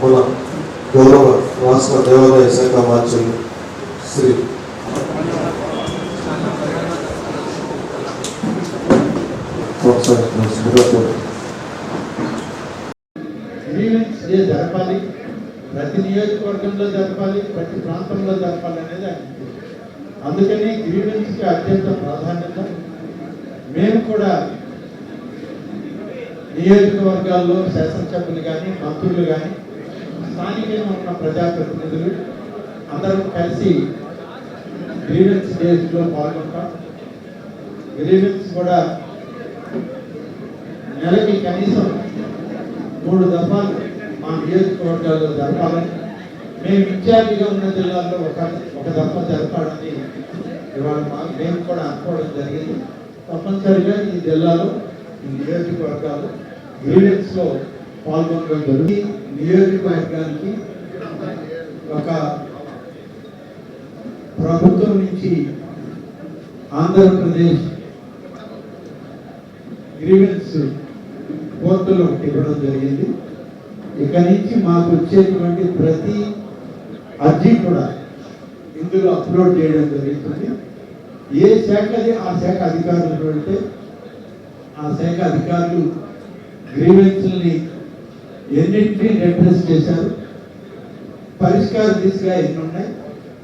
కుల గౌరవ రాష్ట్ర దేవాదాయ శాఖ మార్చులు శ్రీ జరపాలి. ప్రతి నియోజకవర్గంలో జరపాలి ప్రతి ప్రాంతంలో జరపాలి అనేది ఆయన. అందుకని గ్రీవెన్స్కి అత్యంత ప్రాధాన్యత. మేము కూడా నియోజకవర్గాల్లో శాసనసభ్యులు కానీ మంత్రులు కానీ స్థానికంగా ఉన్న ప్రజాప్రతినిధులు అందరం కలిసి గ్రీవెన్స్ డేస్లో పాల్గొంటాం. గ్రీవెన్స్ కూడా నెలకి కనీసం మూడు దఫాలు మా నియోజకవర్గాల్లో జరపాలని మేము ఇన్ఛార్జిగా ఉన్న జిల్లాల్లో ఒక ఒక దఫా జరపాలని ఇవాళ మా- మేము కూడా అనుకోవడం జరిగింది. తప్పనిసరిగా ఈ జిల్లాలో ఈ నియోజకవర్గాలు గ్రీవెన్స్లో పాల్గొనడం జరిగింది. నియోజకవర్గానికి ఒక ప్రభుత్వం నుంచి ఆంధ్రప్రదేశ్ గ్రీవెన్స్ కోర్టులో ఇవ్వడం జరిగింది. ఇక నుంచి మాకు వచ్చేటువంటి ప్రతి అర్జీ కూడా ఇందులో అప్లోడ్ చేయడం జరుగుతుంది. ఏ శాఖది ఆ శాఖ అధికారులు వెళ్తే ఆ శాఖ అధికారులు గ్రీవెన్స్ని ఎన్నింటినీ రిప్రెస్ చేశారు? పరిష్కార దిశగా ఎన్ని ఉన్నాయి?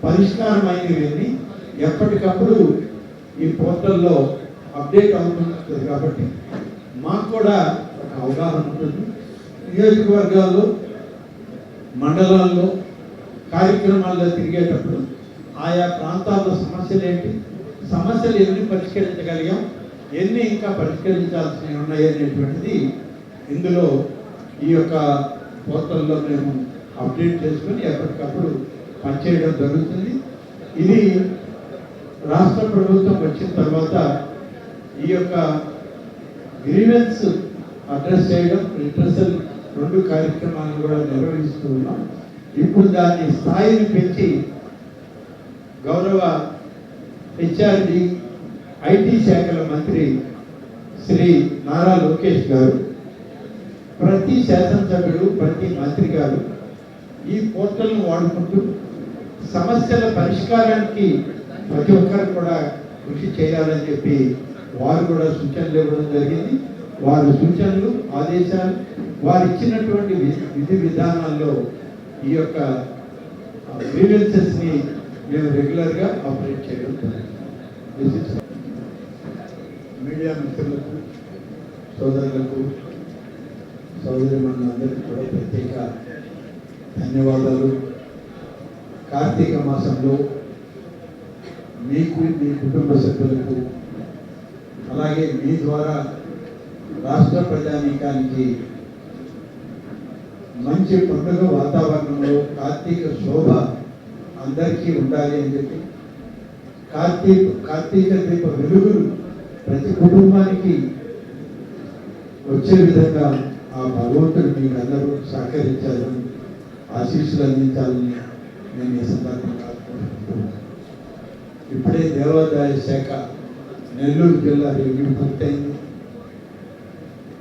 పరిష్కారం అయినవి ఎప్పటికప్పుడు ఈ పోర్టల్లో అప్డేట్ అవుతుంది కాబట్టి మాకు కూడా ఒక అవగాహన ఉంటుంది. నియోజకవర్గాల్లో మండలాల్లో కార్యక్రమాల్లో తిరిగేటప్పుడు ఆయా ప్రాంతాల్లో సమస్యలు ఏంటి? సమస్యలు ఎన్ని పరిష్కరించగలిగాం? ఎన్ని ఇంకా పరిష్కరించాల్సినవి ఉన్నాయి అనేటువంటిది ఇందులో ఈ యొక్క పోర్టల్లో మేము అప్డేట్ చేసుకొని ఎప్పటికప్పుడు పనిచేయడం జరుగుతుంది. ఇది రాష్ట్ర ప్రభుత్వం వచ్చిన తర్వాత ఈ యొక్క గ్రీవెన్స్ అడ్రస్ చేయడం రిట్రసల్ రెండు కార్యక్రమాలను కూడా నిర్వహిస్తూ ఉన్నాం. ఇప్పుడు దాని స్థాయిని పెంచి గౌరవ హెచ్ఆర్డి ఐటీ శాఖల మంత్రి శ్రీ నారా లోకేష్ గారు ప్రతి శాసనసభ్యుడు ప్రతి మంత్రి గారు ఈ పోర్టల్ను వాడుకుంటూ సమస్యల పరిష్కారానికి ప్రతి ఒక్కరు కూడా కృషి చేయాలని చెప్పి వారు కూడా సూచనలు ఇవ్వడం జరిగింది. వారి సూచనలు ఆదేశాలు వారు ఇచ్చినటువంటి విధి విధానాల్లో ఈ యొక్క గ్రీవెన్సెస్ని మేము రెగ్యులర్గా ఆపరేట్ చేయడం మీడియా మిత్రులకు సోదరులకు సోదరి మనందరికీ కూడా ప్రత్యేక ధన్యవాదాలు. కార్తీక మాసంలో మీకు మీ కుటుంబ సభ్యులకు అలాగే మీ ద్వారా రాష్ట్ర ప్రజానీకానికి మంచి పండుగ వాతావరణంలో కార్తీక శోభ అందరికీ ఉండాలి అని చెప్పి కార్తీక కార్తీక దీప వెలుగులు ప్రతి కుటుంబానికి వచ్చే విధంగా ఆ భగవంతుడు మీకు అందరూ సహకరించాలని ఆశీస్సులు అందించాలని నేను ఈ సందర్భంగా ఇప్పుడే దేవాదాయ శాఖ నెల్లూరు జిల్లా రివ్యూ పూర్తయింది.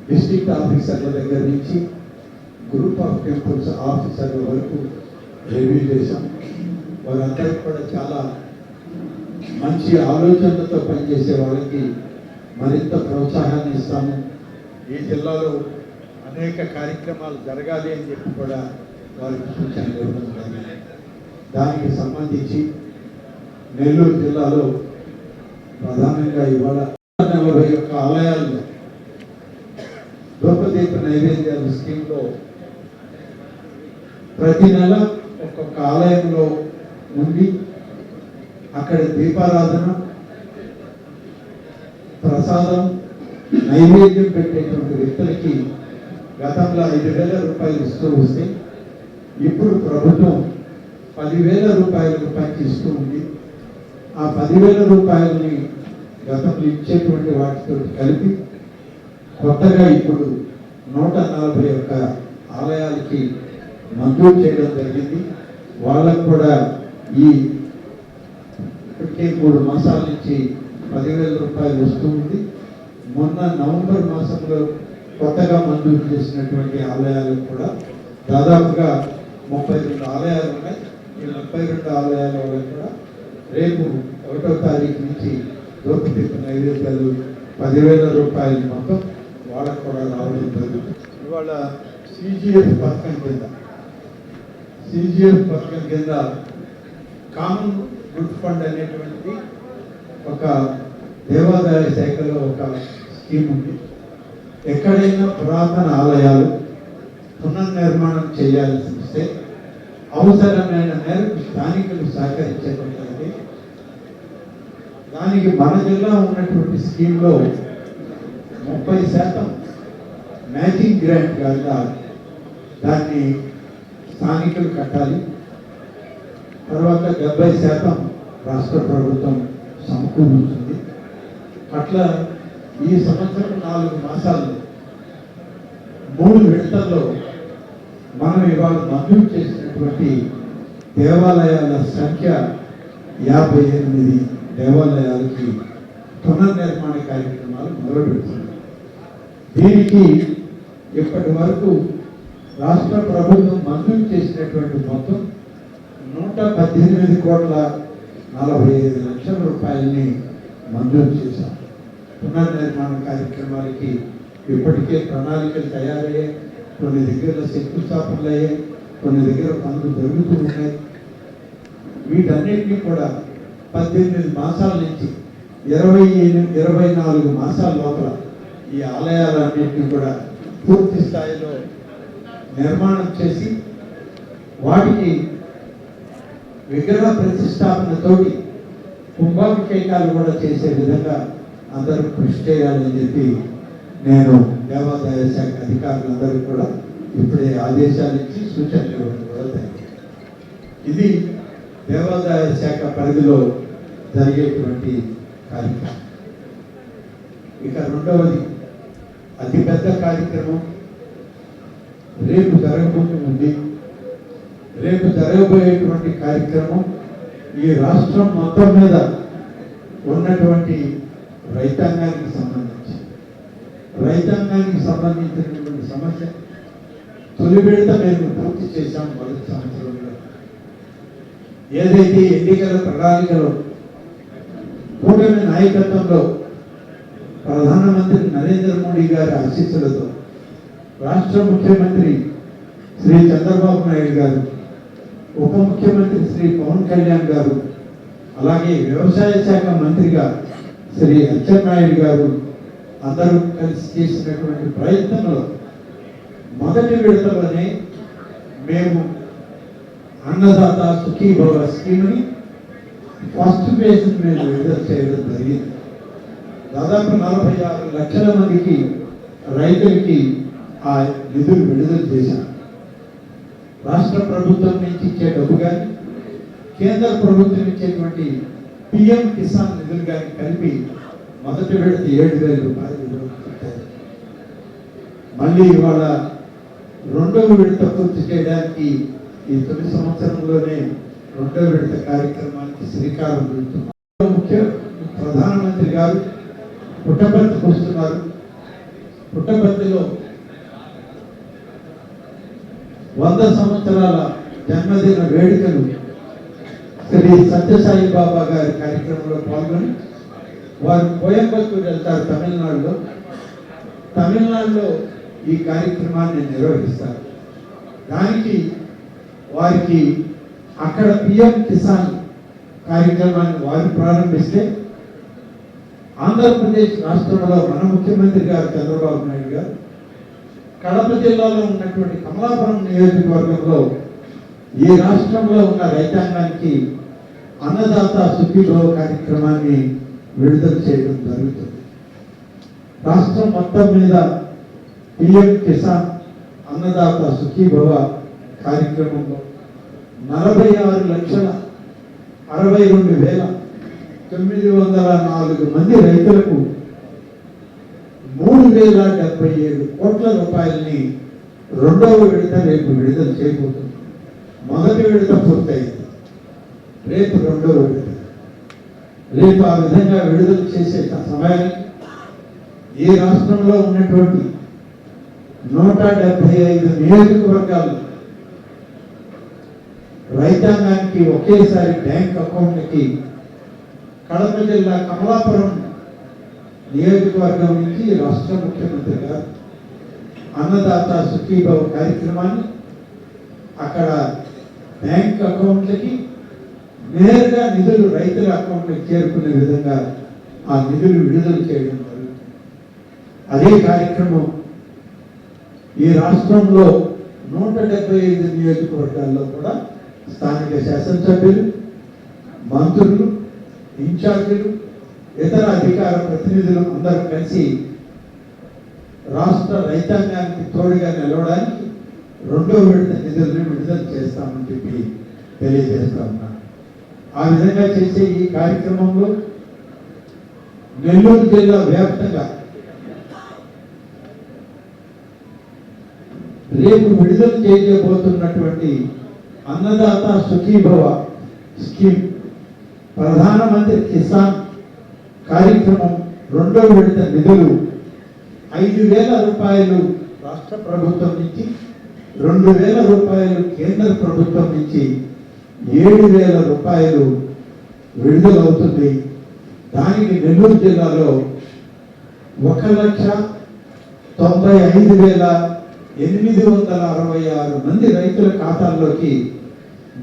డిస్ట్రిక్ట్ ఆఫీసర్ల దగ్గర నుంచి గ్రూప్ ఆఫ్ టెంపుల్స్ ఆఫీసర్ల వరకు రివ్యూ చేశాం. వారందరికీ కూడా చాలా మంచి ఆలోచనలతో పనిచేసే వాళ్ళకి మరింత ప్రోత్సాహాన్ని ఇస్తాము. ఈ జిల్లాలో అనేక కార్యక్రమాలు జరగాలి అని చెప్పి కూడా వారికి సూచనలు ఇవ్వడం దానికి సంబంధించి నెల్లూరు జిల్లాలో ప్రధానంగా ఇవాళ నలభై యొక్క ఆలయాల్లో ధూపదీప నైవేద్యాల స్కీమ్లో ప్రతి నెల ఒక్కొక్క ఆలయంలో ఉండి అక్కడ దీపారాధన ప్రసాదం నైవేద్యం పెట్టేటువంటి వ్యక్తులకి గతంలో ఐదు వేల రూపాయలు ఇస్తూ వస్తే ఇప్పుడు ప్రభుత్వం పదివేల రూపాయలకు పైకి ఇస్తూ ఉంది. ఆ పదివేల రూపాయలని గతంలో ఇచ్చేటువంటి వాటితో కలిపి కొత్తగా ఇప్పుడు నూట నలభై ఒక్క ఆలయాలకి మంజూరు చేయడం జరిగింది. వాళ్ళకు కూడా ఈ ఇప్పటికే మూడు మాసాల నుంచి పదివేల రూపాయలు వస్తూ ఉంది. మొన్న నవంబర్ మాసంలో కొత్తగా మంజూరు చేసినటువంటి ఆలయాలకు కూడా దాదాపుగా ముప్పై రెండు ఆలయాలు ఉన్నాయి. ఈ ముప్పై రెండు ఆలయాల వల్ల కూడా రేపు ఒకటో తారీఖు నుంచి దోపిడీకి నైవేద్యాలు పదివేల రూపాయలు మొత్తం వాళ్ళకు కూడా రావడం జరుగుతుంది. ఇవాళ సిజిఎఫ్ పథకం కింద సిజిఎఫ్ పథకం కింద కామన్ గుడ్ ఫండ్ అనేటువంటి ఒక దేవాదాయ శాఖలో ఒక స్కీమ్ ఉంది. ఎక్కడైనా పురాతన ఆలయాలు పునర్నిర్మాణం చేయాల్సి వస్తే అవసరమైన మేరకు స్థానికులు సహకరించబడతాయి దానికి మన జిల్లా ఉన్నటువంటి స్కీమ్లో ముప్పై శాతం మ్యాచింగ్ గ్రాంట్ కాగా దాన్ని స్థానికులు కట్టాలి. తర్వాత డెబ్బై శాతం రాష్ట్ర ప్రభుత్వం సమకూరుతుంది. అట్లా ఈ సంవత్సరం నాలుగు మాసాల్లో మూడు విడతల్లో మనం ఇవాళ మంజూరు చేసినటువంటి దేవాలయాల సంఖ్య యాభై ఎనిమిది దేవాలయాలకి పునర్నిర్మాణ కార్యక్రమాలు మొదలు పెడుతున్నాయి దీనికి ఇప్పటి వరకు రాష్ట్ర ప్రభుత్వం మంజూరు చేసినటువంటి మొత్తం నూట పద్దెనిమిది కోట్ల నలభై ఐదు లక్షల రూపాయలని మంజూరు చేశాం. పునర్నిర్మాణ కార్యక్రమాలకి ఇప్పటికే ప్రణాళికలు తయారయ్యాయి. కొన్ని దగ్గర శంకుస్థాపనలు అయ్యాయి. కొన్ని దగ్గర పనులు జరుగుతూ ఉన్నాయి. వీటన్నిటినీ కూడా పద్దెనిమిది మాసాల నుంచి ఇరవై ఇరవై నాలుగు మాసాల లోపల ఈ ఆలయాలన్నింటినీ కూడా పూర్తి స్థాయిలో నిర్మాణం చేసి వాటికి విగ్రహ ప్రతిష్టాపనతోటి కుంభాభిషేకాలు కూడా చేసే విధంగా అందరూ కృషి చేయాలని చెప్పి నేను దేవాదాయ శాఖ అధికారులందరికీ కూడా ఇప్పుడే ఆదేశాలు ఇచ్చి సూచనలు ఇవ్వడం కూడా ఇది దేవాదాయ శాఖ పరిధిలో జరిగేటువంటి కార్యక్రమం. ఇక రెండవది అతిపెద్ద కార్యక్రమం. రేపు జరగబోతుంది రేపు జరగబోయేటువంటి కార్యక్రమం ఈ రాష్ట్రం మొత్తం మీద ఉన్నటువంటి రైతాంగానికి సంబంధించి. రైతాంగానికి సంబంధించినటువంటి సమస్య తొలి విడత మేము పూర్తి చేశాం మొదటి సంవత్సరంలో. ఏదైతే ఎన్నికల ప్రణాళికలో కూటమి నాయకత్వంలో ప్రధానమంత్రి నరేంద్ర మోడీ గారి ఆశీస్సులతో రాష్ట్ర ముఖ్యమంత్రి శ్రీ చంద్రబాబు నాయుడు గారు ఉప ముఖ్యమంత్రి శ్రీ పవన్ కళ్యాణ్ గారు అలాగే వ్యవసాయ శాఖ మంత్రిగా శ్రీ అచ్చెన్నాయుడు గారు అందరూ కలిసి చేసినటువంటి ప్రయత్నంలో మొదటి విడతలోనే మేము అన్నదాత సుఖీభవ స్కీమ్ని ఫస్ట్ ఫేజ్ మేము విడుదల చేయడం జరిగింది. దాదాపు నలభై ఆరు లక్షల మందికి రైతులకి ఆ నిధులు విడుదల చేశాం రాష్ట్ర ప్రభుత్వం నుంచి ఇచ్చే డబ్బు కానీ కేంద్ర ప్రభుత్వం ఇచ్చేటువంటి పిఎం కిసాన్ నిధులు గారికి కలిపి మొదటి విడత ఏడు వేల రూపాయలు పెట్టారు. మళ్ళీ ఇవాళ రెండవ విడత పూర్తి చేయడానికి ఈ తొలి సంవత్సరంలోనే రెండవ విడత కార్యక్రమానికి శ్రీకారం చుడుతున్నాం ముఖ్య ప్రధానమంత్రి గారు పుట్టపర్తికి వస్తున్నారు పుట్టపర్తిలో వంద సంవత్సరాల జన్మదిన వేడుకలు శ్రీ సత్యసాయి బాబా గారి కార్యక్రమంలో పాల్గొని వారు కోయంబత్తూరు వెళ్తారు తమిళనాడులో. తమిళనాడులో ఈ కార్యక్రమాన్ని నిర్వహిస్తారు. దానికి వారికి అక్కడ పిఎం కిసాన్ కార్యక్రమాన్ని వారు ప్రారంభిస్తే ఆంధ్రప్రదేశ్ రాష్ట్రంలో మన ముఖ్యమంత్రి గారు చంద్రబాబు నాయుడు గారు కడప జిల్లాలో ఉన్నటువంటి కమలాపురం నియోజకవర్గంలో ఈ రాష్ట్రంలో ఉన్న రైతాంగానికి అన్నదాత సుఖీభవ కార్యక్రమాన్ని విడుదల చేయడం జరుగుతుంది. రాష్ట్రం మొత్తం మీద పిఎం కిసాన్ అన్నదాత సుఖీభవ కార్యక్రమంలో నలభై ఆరు లక్షల అరవై రెండు వేల తొమ్మిది వందల నాలుగు మంది రైతులకు మూడు వేల డెబ్బై ఏడు కోట్ల రూపాయలని రెండవ విడత రేపు విడుదల చేయబోతుంది. మొదటి విడత పూర్తయింది. రేపు రెండో విడత రేపు ఆ విధంగా విడుదల చేసే సమయానికి ఏ రాష్ట్రంలో ఉన్నటువంటి నూట డెబ్బై ఐదు నియోజకవర్గాలు రైతాంగానికి ఒకేసారి బ్యాంక్ అకౌంట్కి కడప జిల్లా కమలాపురం నియోజకవర్గం నుంచి రాష్ట్ర ముఖ్యమంత్రి గారు అన్నదాత సుఖీభవ కార్యక్రమాన్ని అక్కడ బ్యాంక్ అకౌంట్లకి నేరుగా నిధులు రైతుల అకౌంట్లకు చేరుకునే విధంగా ఆ నిధులు విడుదల చేయడం జరుగుతుంది అదే కార్యక్రమం ఈ రాష్ట్రంలో నూట డెబ్బై ఐదు నియోజకవర్గాల్లో కూడా స్థానిక శాసనసభ్యులు మంత్రులు ఇన్ఛార్జీలు ఇతర అధికార ప్రతినిధులు అందరూ కలిసి రాష్ట్ర రైతాంగానికి తోడుగా నిలవడానికి రెండో విడత నిధులను విడుదల చేస్తామని చెప్పి తెలియజేస్తా ఆ విధంగా చేసే ఈ కార్యక్రమంలో నెల్లూరు జిల్లా వ్యాప్తంగా రేపు విడుదల చేయబోతున్నటువంటి అన్నదాత సుఖీభవ స్కీమ్ ప్రధానమంత్రి కిసాన్ కార్యక్రమం రెండవ విడత నిధులు ఐదు వేల రూపాయలు రాష్ట్ర ప్రభుత్వం నుంచి రెండు వేల రూపాయలు కేంద్ర ప్రభుత్వం నుంచి ఏడు వేల రూపాయలు విడుదలవుతుంది. దానికి నెల్లూరు జిల్లాలో ఒక లక్ష తొంభై ఐదు వేల ఎనిమిది వందల అరవై ఆరు మంది రైతుల ఖాతాల్లోకి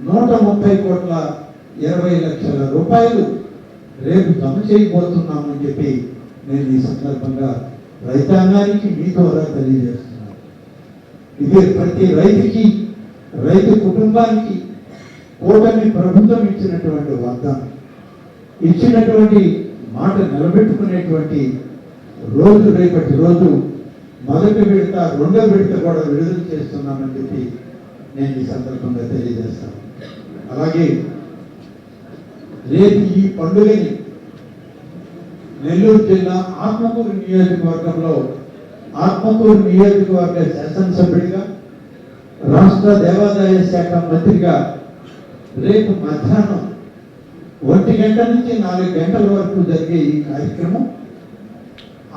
నూట ముప్పై కోట్ల ఇరవై లక్షల రూపాయలు రేపు జమ చేయబోతున్నామని చెప్పి నేను ఈ సందర్భంగా రైతాంగానికి మీ ద్వారా తెలియజేస్తున్నాను. ఇది ప్రతి రైతుకి రైతు కుటుంబానికి కూటమి ప్రభుత్వం ఇచ్చినటువంటి వాగ్దానం ఇచ్చినటువంటి మాట నిలబెట్టుకునేటువంటి రోజు రేపటి రోజు మొదటి విడత రెండో విడత కూడా విడుదల చేస్తున్నామని చెప్పి నేను ఈ సందర్భంగా తెలియజేస్తాను. అలాగే రేపు ఈ పండుగని నెల్లూరు జిల్లా ఆత్మకూరు నియోజకవర్గంలో ఆత్మకూరు నియోజకవర్గ శాసనసభ్యుడిగా రాష్ట్ర దేవాదాయ శాఖ మంత్రిగా రేపు మధ్యాహ్నం ఒంటి గంట నుంచి నాలుగు గంటల వరకు జరిగే ఈ కార్యక్రమం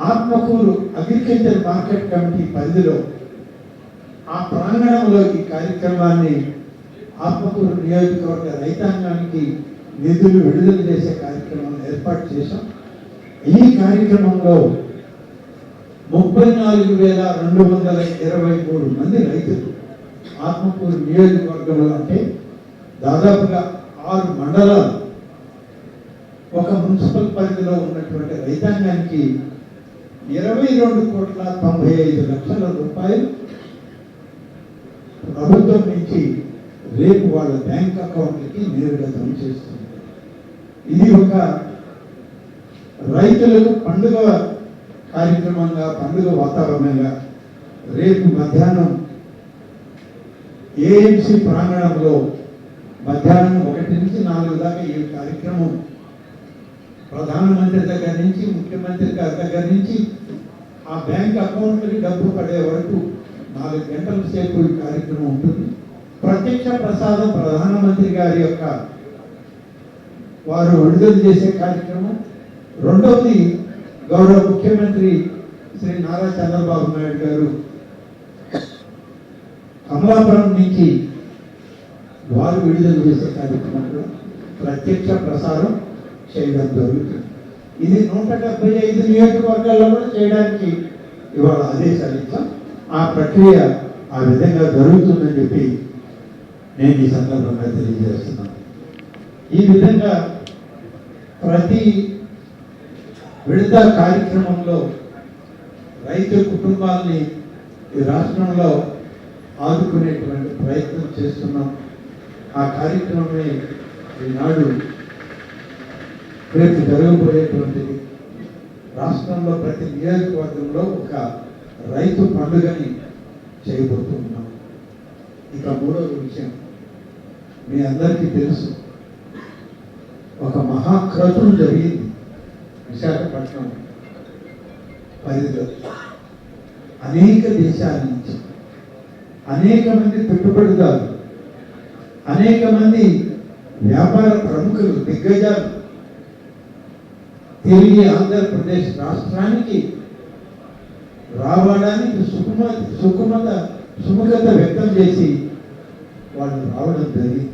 ఆత్మకూరు అగ్రికల్చర్ మార్కెట్ కమిటీ పరిధిలో ఆ ప్రాంగణంలో ఈ కార్యక్రమాన్ని ఆత్మకూరు నియోజకవర్గ రైతాంగానికి నిధులు విడుదల చేసే కార్యక్రమాన్ని ఏర్పాటు చేశాం. ఈ కార్యక్రమంలో ముప్పై నాలుగు వేల రెండు వందల ఇరవై మూడు మంది రైతులు ఆత్మకూరు నియోజకవర్గంలో అంటే దాదాపుగా ఆరు మండలాలు ఒక మున్సిపల్ పరిధిలో ఉన్నటువంటి రైతాంగానికి ఇరవై రెండు కోట్ల తొంభై ఐదు లక్షల రూపాయలు ప్రభుత్వం నుంచి రేపు వాళ్ళ బ్యాంక్ అకౌంట్లకి నేరుగా జమ చేస్తుంది. ఇది ఒక రైతులకు పండుగ కార్యక్రమంగా పండుగ వాతావరణంగా రేపు మధ్యాహ్నం ఏఎంసి ప్రాంగణంలో మధ్యాహ్నం ఒకటి నుంచి నాలుగు దాకా ఈ కార్యక్రమం ప్రధానమంత్రి దగ్గర నుంచి ముఖ్యమంత్రి గారి దగ్గర నుంచి ఆ బ్యాంక్ అకౌంట్కి డబ్బు పడే వరకు నాలుగు గంటల సేపు ఈ కార్యక్రమం ఉంటుంది. ప్రత్యక్ష ప్రసాదం ప్రధానమంత్రి గారి యొక్క వారు విడుదల చేసే కార్యక్రమం. రెండవది గౌరవ ముఖ్యమంత్రి శ్రీ నారా చంద్రబాబు నాయుడు గారు అమలాపురం నుంచి వారు విడుదల చేసే కార్యక్రమంలో ప్రత్యక్ష ప్రసారం చేయడం జరుగుతుంది. ఇది నూట డెబ్బై ఐదు నియోజకవర్గాల్లో కూడా చేయడానికి ఇవాళ ఆదేశాలు ఇచ్చాం ఆ ప్రక్రియ ఆ విధంగా జరుగుతుందని చెప్పి నేను ఈ సందర్భంగా తెలియజేస్తున్నాను. ఈ విధంగా ప్రతి విడత కార్యక్రమంలో రైతు కుటుంబాల్ని ఈ రాష్ట్రంలో ఆదుకునేటువంటి ప్రయత్నం చేస్తున్నాం. ఆ కార్యక్రమమే ఈనాడు రేపు జరగబోయేటువంటిది రాష్ట్రంలో ప్రతి నియోజకవర్గంలో ఒక రైతు పండుగని చేయబోతున్నాం ఇక మూడవ విషయం మీ అందరికీ తెలుసు ఒక మహాక్రతువు జరిగింది విశాఖపట్నం పరిధిలో. అనేక దేశాల నుంచి అనేక మంది పెట్టుబడిదారులు అనేక మంది వ్యాపార ప్రముఖులు దిగ్గజాలు తిరిగి ఆంధ్రప్రదేశ్ రాష్ట్రానికి రావడానికి సుఖమ సుకుమత సుముఖత వ్యక్తం చేసి వాళ్ళు రావడం జరిగింది.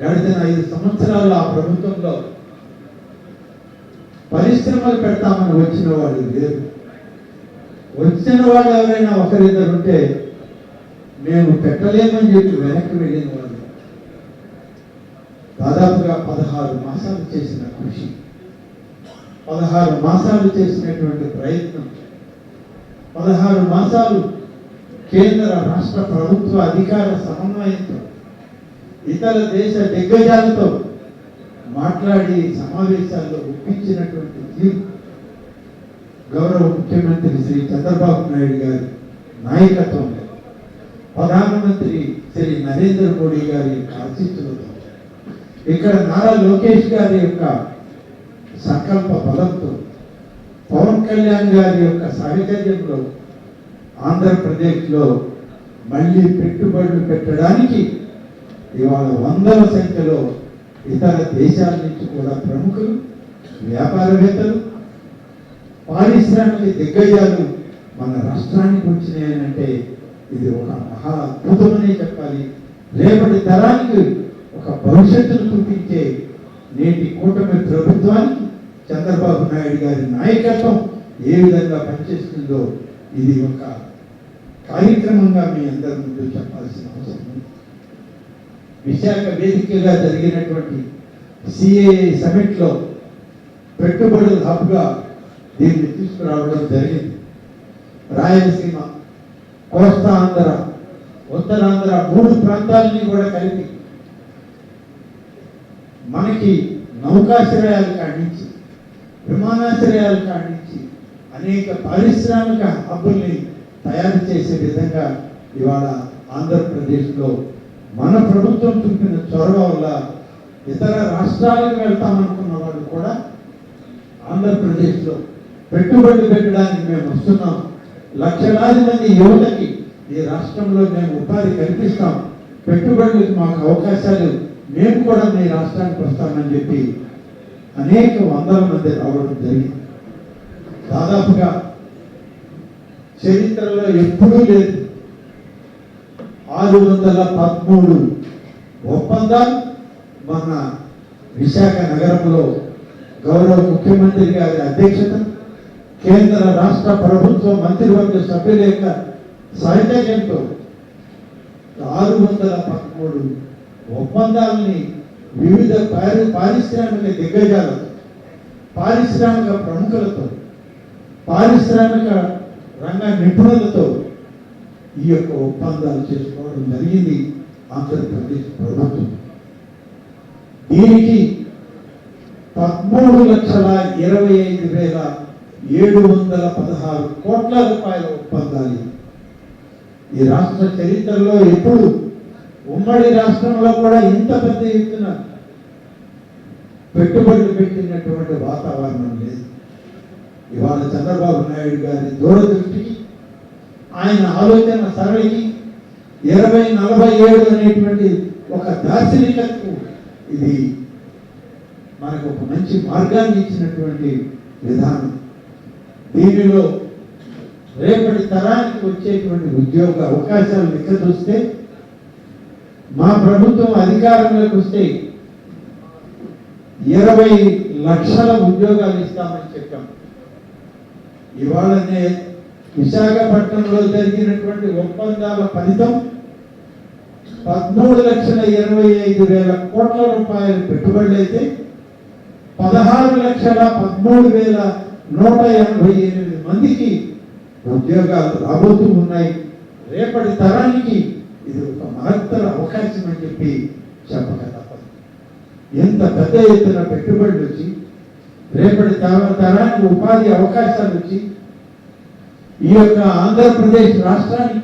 గడిచిన ఐదు సంవత్సరాలు ఆ ప్రభుత్వంలో పరిశ్రమలు పెడతామని వచ్చిన వాళ్ళు లేరు. వచ్చిన వాళ్ళు ఎవరైనా ఒకరిద్దరు ఉంటే నేను పెట్టలేమని చెప్పి వెనక్కి వెళ్ళిన వాళ్ళు. దాదాపుగా పదహారు మాసాలు చేసిన కృషి. పదహారు మాసాలు చేసినటువంటి ప్రయత్నం. పదహారు మాసాలు కేంద్ర రాష్ట్ర ప్రభుత్వ అధికార సమన్వయంతో ఇతర దేశ దిగ్గజాలతో మాట్లాడి సమావేశాల్లో ఒప్పించినటువంటి తీర్పు గౌరవ ముఖ్యమంత్రి శ్రీ చంద్రబాబు నాయుడు గారి నాయకత్వంలో. ప్రధానమంత్రి శ్రీ నరేంద్ర మోడీ గారి యొక్క ఆశీస్సులతో ఇక్కడ నారా లోకేష్ గారి యొక్క సంకల్ప బలంతో పవన్ కళ్యాణ్ గారి యొక్క సాహచర్యంలో ఆంధ్రప్రదేశ్లో మళ్ళీ పెట్టుబడులు పెట్టడానికి ఇవాళ వందల సంఖ్యలో ఇతర దేశాల నుంచి కూడా ప్రముఖులు వ్యాపారవేత్తలు పారిశ్రామిక దిగ్గజాలు మన రాష్ట్రానికి వచ్చినాయనంటే ఇది ఒక మహా అద్భుతమనే చెప్పాలి. రేపటి తరానికి ఒక భవిష్యత్తును చూపించే నేటి కూటమి ప్రభుత్వానికి చంద్రబాబు నాయుడు గారి నాయకత్వం ఏ విధంగా పనిచేస్తుందో ఇది ఒక కార్యక్రమంగా మీ అందరి ముందు చెప్పాల్సిన అవసరం ఉంది. విశాఖ వేదికగా జరిగినటువంటి సిఏఏ సమిట్లో పెట్టుబడుల హబ్గా దీన్ని తీసుకురావడం జరిగింది. రాయలసీమ కోస్తా ఆంధ్ర ఉత్తరాంధ్ర మూడు ప్రాంతాలని కూడా కలిపి మనకి నౌకాశ్రయాలు కాడించి విమానాశ్రయాలు కాడించి అనేక పారిశ్రామిక హబ్బుల్ని తయారు చేసే విధంగా ఇవాళ ఆంధ్రప్రదేశ్లో మన ప్రభుత్వం చూపిన చొరవ వల్ల ఇతర రాష్ట్రాలకు వెళ్తామనుకున్న వాళ్ళు కూడా ఆంధ్రప్రదేశ్లో పెట్టుబడి పెట్టడానికి మేము వస్తున్నాం. లక్షలాది మంది యువతకి ఈ రాష్ట్రంలో మేము ఉపాధి కల్పిస్తాం. పెట్టుబడులకు మాకు అవకాశాలు మేము కూడా మీ రాష్ట్రానికి వస్తామని చెప్పి అనేక వందల మంది రావడం జరిగింది. దాదాపుగా చరిత్రలో ఎప్పుడూ లేదు. ఆరు వందల పదమూడు ఒప్పందాలు మన విశాఖ నగరంలో గౌరవ ముఖ్యమంత్రి గారి అధ్యక్షత కేంద్ర రాష్ట్ర ప్రభుత్వ మంత్రివర్గ సభ్యుల యొక్క సహచర్యంతో ఆరు వందల పదమూడు ఒప్పందాలని వివిధ పారి పారిశ్రామిక దిగ్గజాలతో పారిశ్రామిక ప్రముఖులతో పారిశ్రామిక రంగ నిపుణులతో ఈ యొక్క ఒప్పందాలు చేసుకోవడం జరిగింది ఆంధ్రప్రదేశ్ ప్రభుత్వం. దీనికి పదమూడు లక్షల ఇరవై ఐదు వేల ఏడు వందల పదహారు కోట్ల రూపాయల ఒప్పందాలు. ఈ రాష్ట్ర చరిత్రలో ఎప్పుడు ఉమ్మడి రాష్ట్రంలో కూడా ఇంత పెద్ద ఎత్తున పెట్టుబడులు పెట్టినటువంటి వాతావరణం లేదు. ఇవాళ చంద్రబాబు నాయుడు గారి దూరదృష్టి ఆయన ఆలోచన సరళికి ఇరవై నలభై ఏడు అనేటువంటి ఒక దార్శనికతకు ఇది మనకు ఒక మంచి మార్గాన్ని ఇచ్చినటువంటి విధానం. దీనిలో రేపటి తరానికి వచ్చేటువంటి ఉద్యోగ అవకాశాలు లెక్క చూస్తే మా ప్రభుత్వం అధికారంలోకి వస్తే ఇరవై లక్షల ఉద్యోగాలు ఇస్తామని చెప్పాం. ఇవాళనే విశాఖపట్నంలో జరిగినటువంటి ఒప్పందాల ఫలితం పదమూడు లక్షల ఇరవై ఐదు వేల కోట్ల రూపాయలు పెట్టుబడులు అయితే పదహారు లక్షల పదమూడు వేల నూట ఎనభై ఎనిమిది మందికి ఉద్యోగాలు రాబోతూ ఉన్నాయి రేపటి తరానికి ఇది ఒక మహత్తర అవకాశం అని చెప్పి చెప్పక తప్పదు ఎంత పెద్ద ఎత్తున పెట్టుబడులు వచ్చి రేపటి తరానికి ఉపాధి అవకాశాలు వచ్చి ఈ యొక్క ఆంధ్రప్రదేశ్ రాష్ట్రానికి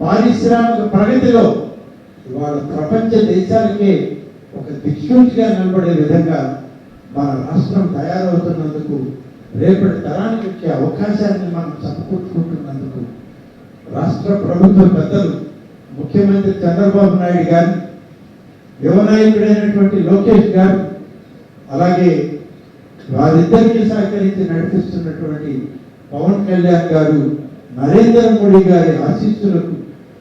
పారిశ్రామిక ప్రగతిలో ఇవాళ ప్రపంచ దేశాలకే ఒక దిక్సూచిగా నిలబడే విధంగా మన రాష్ట్రం తయారవుతున్నందుకు రేపటి తరానికి వచ్చే అవకాశాన్ని మనం చప్పుకొట్టుకుంటున్నందుకు రాష్ట్ర ప్రభుత్వ పెద్దలు ముఖ్యమంత్రి చంద్రబాబు నాయుడు గారు యువనాయకుడైనటువంటి లోకేష్ గారు అలాగే వారిద్దరికీ సహకరించి నడిపిస్తున్నటువంటి పవన్ కళ్యాణ్ గారు నరేంద్ర మోడీ గారి ఆశీస్సులకు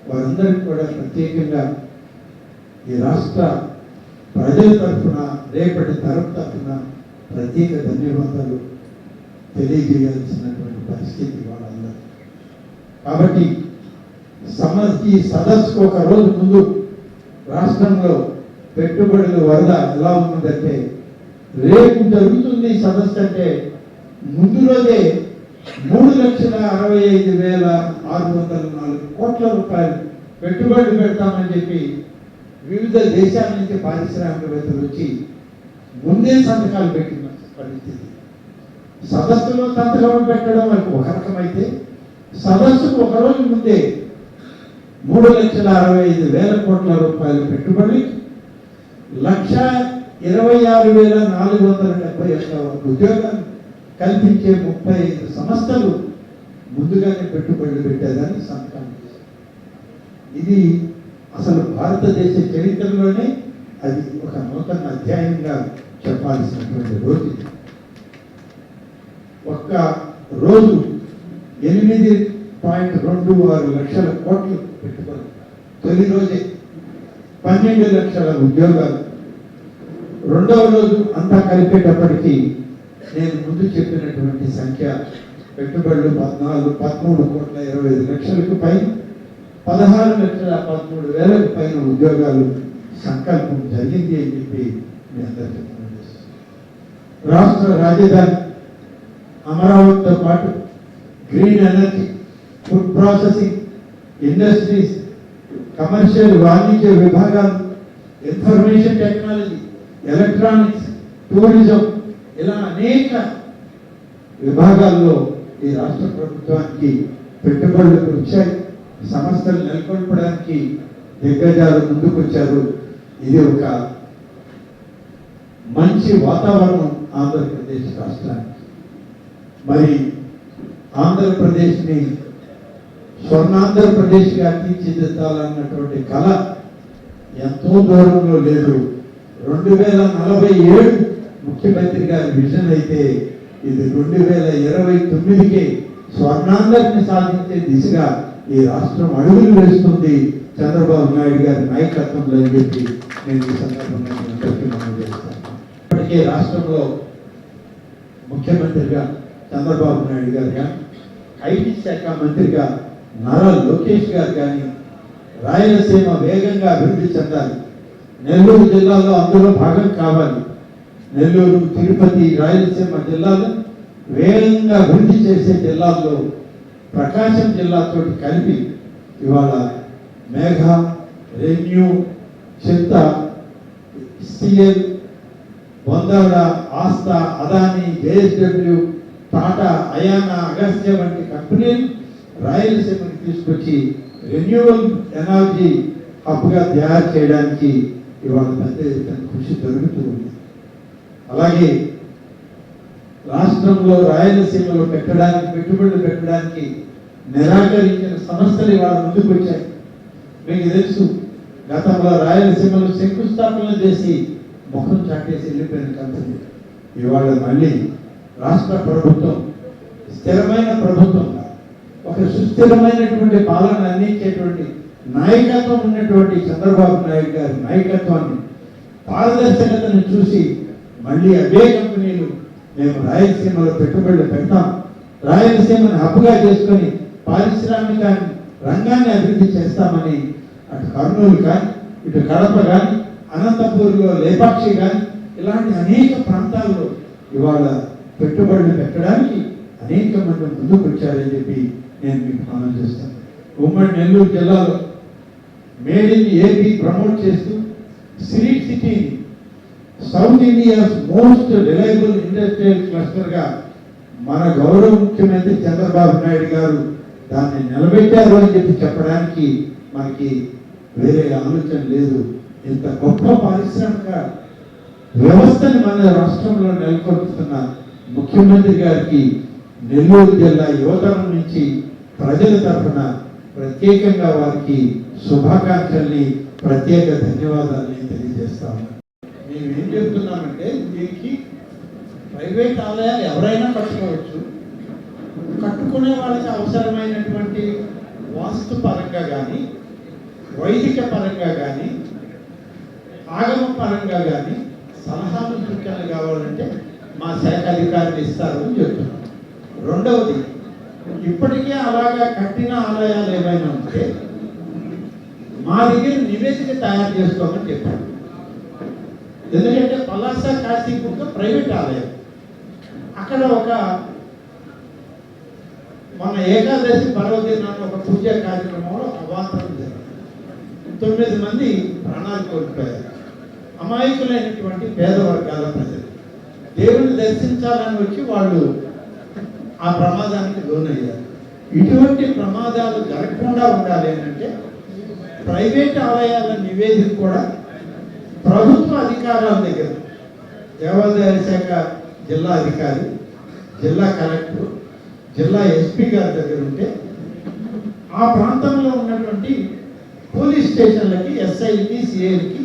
వారందరికీ కూడా ప్రత్యేకంగా ఈ రాష్ట్ర ప్రజల తరఫున రేపటి తరం తరఫున ప్రత్యేక ధన్యవాదాలు. తెలియజేయాల్సినటువంటి పరిస్థితి వాళ్ళందరూ కాబట్టి సమస్య సదస్సుకు ఒక రోజు ముందు రాష్ట్రంలో పెట్టుబడుల వరద ఎలా ఉందంటే రేపు జరుగుతుంది ఈ సదస్సు అంటే ముందు రోజే మూడు లక్షల అరవై ఐదు వేల ఆరు వందల నాలుగు కోట్ల రూపాయలు పెట్టుబడులు పెడతామని చెప్పి వివిధ దేశాల నుంచి పారిశ్రామికవేత్తలు వచ్చి ముందే సంతకాలు పెట్టిన పరిస్థితి. సదస్సులో సంతకం పెట్టడం మనకు ఒక రకమైతే సదస్సుకు ఒక రోజు ముందే మూడు లక్షల అరవై ఐదు వేల కోట్ల రూపాయల పెట్టుబడి లక్ష ఇరవై ఆరు వేల నాలుగు వందల డెబ్బై ఒక్క ఉద్యోగాలు కల్పించే ముప్పై ఐదు సంస్థలు ముందుగానే పెట్టుబడులు పెట్టేదాన్ని సంతకం ఇది అసలు భారతదేశ చరిత్రలోనే అది ఒక నూతన అధ్యాయంగా చెప్పాల్సినటువంటి రోజు ఒక్క రోజు ఎనిమిది పాయింట్ రెండు ఆరు లక్షల కోట్లు పెట్టుబడి. తొలి రోజే పన్నెండు లక్షల ఉద్యోగాలు. రెండవ రోజు అంతా కలిపేటప్పటికీ నేను ముందు చెప్పినటువంటి సంఖ్య పెట్టుబడులు పద్నాలుగు పదమూడు కోట్ల ఇరవై ఐదు లక్షలకు పైన పదహారు లక్షల పదమూడు వేలకు పైన ఉద్యోగాలు సంకల్పం జరిగింది అని చెప్పి మీ అందరికీ రాష్ట్ర రాజధాని అమరావతితో పాటు green energy food processing industries commercial వాణిజ్య విభాగాలు ఇన్ఫర్మేషన్ టెక్నాలజీ ఎలక్ట్రానిక్స్ టూరిజం ఇలా అనేక విభాగాల్లో ఈ రాష్ట్ర ప్రభుత్వానికి పెట్టుబడులు వచ్చాయి. సంస్థలు నెలకొల్పడానికి దిగ్గజాలు ముందుకొచ్చారు. ఇది ఒక మంచి వాతావరణం ఆంధ్రప్రదేశ్ రాష్ట్రానికి. మరి ఆంధ్రప్రదేశ్ని స్వర్ణాంధ్రప్రదేశ్గా తీర్చిదిద్దాలన్నటువంటి కళ ఎంతో దూరంలో లేదు. రెండు వేల నలభై ఏడు ముఖ్యమంత్రి గారి విజన్ అయితే ఇది రెండు వేల ఇరవై తొమ్మిదికి స్వర్ణాంధ్రని సాధించే దిశగా ఈ రాష్ట్రం అడుగులు వేస్తుంది చంద్రబాబు నాయుడు గారి నాయకత్వంలో అని చెప్పి నేను ఈ సందర్భంగా చేస్తాను. ఇప్పటికే రాష్ట్రంలో ముఖ్యమంత్రిగా చంద్రబాబు నాయుడు గారు కానీ ఐటీ శాఖ మంత్రిగా నారా లోకేష్ గారు కానీ రాయలసీమ వేగంగా అభివృద్ధి చెందాలి. నెల్లూరు జిల్లాలో అందులో భాగం కావాలి. నెల్లూరు తిరుపతి రాయలసీమ జిల్లాలు వేగంగా అభివృద్ధి చేసే జిల్లాల్లో ప్రకాశం జిల్లాతో కలిపి ఇవాళ మేఘ రెన్యూ చింత సిఎల్ బొందవడ ఆస్తా అదాని జేఎస్డబ్ల్యూ టాటా అయానా అగస్త్య వంటి కంపెనీలు రాయలసీమకి తీసుకొచ్చి రెన్యూవల్ ఎనర్జీ హబ్గా తయారు చేయడానికి ఇవాళ పెద్ద ఎత్తున కృషి జరుగుతూ ఉంది. అలాగే రాష్ట్రంలో రాయలసీమలో పెట్టడానికి పెట్టుబడులు పెట్టడానికి నిరాకరించిన సంస్థలు ఇవాళ ముందుకు వచ్చాయి మీకు తెలుసు గతంలో రాయలసీమలో శంకుస్థాపన చేసి ముఖం చాటేసి వెళ్ళిపోయిన కంపెనీ. ఇవాళ మళ్ళీ రాష్ట్ర ప్రభుత్వం స్థిరమైన ప్రభుత్వం ఒక సుస్థిరమైనటువంటి పాలన అందించేటువంటి నాయకత్వం ఉన్నటువంటి చంద్రబాబు నాయుడు గారి నాయకత్వాన్ని పారదర్శకతను చూసి మళ్ళీ అవే కంపెనీలు మేము రాయలసీమలో పెట్టుబడులు పెడతాం. రాయలసీమను హబ్గా చేసుకొని పారిశ్రామిక రంగాన్ని అభివృద్ధి చేస్తామని అటు కర్నూలు కానీ ఇటు కడప కానీ అనంతపూర్లో లేపాక్షి కానీ ఇలాంటి అనేక ప్రాంతాల్లో ఇవాళ పెట్టుబడులు పెట్టడానికి అనేక మంది ముందుకు వచ్చారని చెప్పి నేను మీకు మనం చేస్తాను. ఉమ్మడి నెల్లూరు జిల్లాలో మేడ్ ఇన్ ఏపీ ప్రమోట్ చేస్తూ Sri City south India's most reliable industrial క్లస్టర్గా మన గౌరవ ముఖ్యమంత్రి చంద్రబాబు నాయుడు గారు దాన్ని నిలబెట్టారు అని చెప్పి చెప్పడానికి మనకి వేరే ఆలోచన లేదు. ఇంత గొప్ప పారిశ్రామిక వ్యవస్థని మన రాష్ట్రంలో నెలకొల్పుతున్నారు ముఖ్యమంత్రి గారికి నెల్లూరు జిల్లా యువతరం నుంచి ప్రజల తరఫున ప్రత్యేకంగా వారికి శుభాకాంక్షల్ని ప్రత్యేక ధన్యవాదాలని తెలియజేస్తాను మేము ఏం చెప్తున్నామంటే దీనికి ప్రైవేట్ ఆలయాలు ఎవరైనా కట్టుకోవచ్చు. కట్టుకునే వాళ్ళకి అవసరమైనటువంటి వాస్తు పరంగా కానీ వైదిక పరంగా కానీ ఆగమ పరంగా కానీ సలహాలు సూచనలు కావాలంటే మా శాఖ అధికారులు ఇస్తారు అని చెప్తున్నాం రెండవది ఇప్పటికే అలాగా కట్టిన ఆలయాలు ఏమైనా ఉంటే మా దగ్గర నివేదిక తయారు చేసుకోమని చెప్పారు. ఎందుకంటే పలాస కాశీపుక్క ప్రైవేట్ ఆలయం. అక్కడ ఒక మన ఏకాదశి పర్వదినాన్ని ఒక పూజా కార్యక్రమంలో అవాంతరం జరిగింది. తొమ్మిది మంది ప్రాణాలు కోల్పోయారు. అమాయకులైనటువంటి పేద వర్గాల ప్రజలు. దేవుని దర్శించాలని వచ్చి వాళ్ళు ఆ ప్రమాదానికి లోనయ్యారు. ఇటువంటి ప్రమాదాలు జరగకుండా ఉండాలి అంటే ప్రైవేట్ ఆలయాల నివేదిక కూడా ప్రభుత్వ అధికారాల దగ్గర. దేవాదాయ శాఖ జిల్లా అధికారి జిల్లా కలెక్టర్ జిల్లా ఎస్పీ గారి దగ్గర ఉంటే ఆ ప్రాంతంలో ఉన్నటువంటి పోలీస్ స్టేషన్లకి ఎస్ఐకి సిఐకి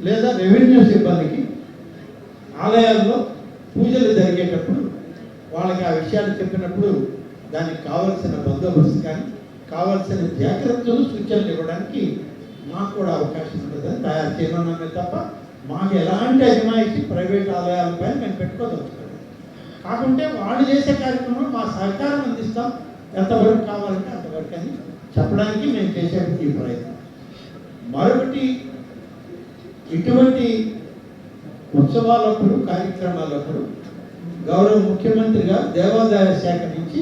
లేదా రెవెన్యూ సిబ్బందికి ఆలయాల్లో పూజలు జరిగేటప్పుడు వాళ్ళకి ఆ విషయాలు చెప్పినప్పుడు దానికి కావలసిన బందోబస్తు కానీ కావలసిన జాగ్రత్తలు సూచనలు ఇవ్వడానికి మాకు కూడా అవకాశం ఉంటుందని తయారు చేయమన్నామే తప్ప మాకు ఎలాంటి అజమాయిషి ప్రైవేట్ ఆలయాలపై మేము పెట్టుకోదలుచుకోండి కాకుంటే వాళ్ళు చేసే కార్యక్రమం మా సహకారం అందిస్తాం. ఎంతవరకు కావాలంటే అంతవరకు అని చెప్పడానికి మేము చేసే ఈ ప్రయత్నం. మరొకటి ఇటువంటి ఉత్సవాలప్పుడు కార్యక్రమాలప్పుడు గౌరవ ముఖ్యమంత్రిగా దేవాదాయ శాఖ నుంచి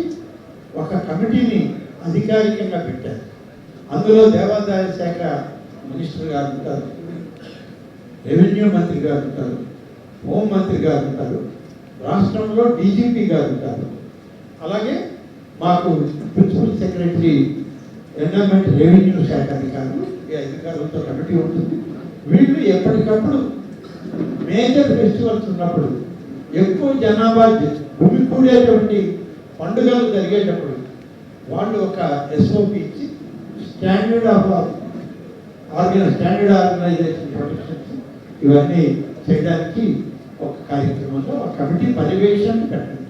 ఒక కమిటీని అధికారికంగా పెట్టారు. అందులో దేవాదాయ శాఖ మినిస్టర్ గారు ఉంటారు రెవెన్యూ మంత్రి గారు ఉంటారు హోం మంత్రి గారు ఉంటారు రాష్ట్రంలో డీజీపీ గారు ఉంటారు. అలాగే మాకు ప్రిన్సిపల్ సెక్రటరీ ఎన్విరాన్మెంట్ రెవెన్యూ శాఖ అధికారులు ఈ అధికారులతో కమిటీ ఉంటుంది. వీళ్ళు ఎప్పటికప్పుడు మేజర్ ఫెస్టివల్స్ ఉన్నప్పుడు ఎక్కువ జనాభా భూమి కూడేటువంటి పండుగలు జరిగేటప్పుడు వాళ్ళు ఒక ఎస్ఓపి ఇచ్చి స్టాండర్డ్ ఆఫ్ ఆర్గనై స్టాండర్డ్ ఆర్గనైజేషన్ ప్రొటెక్షన్స్ ఇవన్నీ చేయడానికి ఒక కార్యక్రమంలో ఒక కమిటీ పర్యవేక్షణ పెట్టండి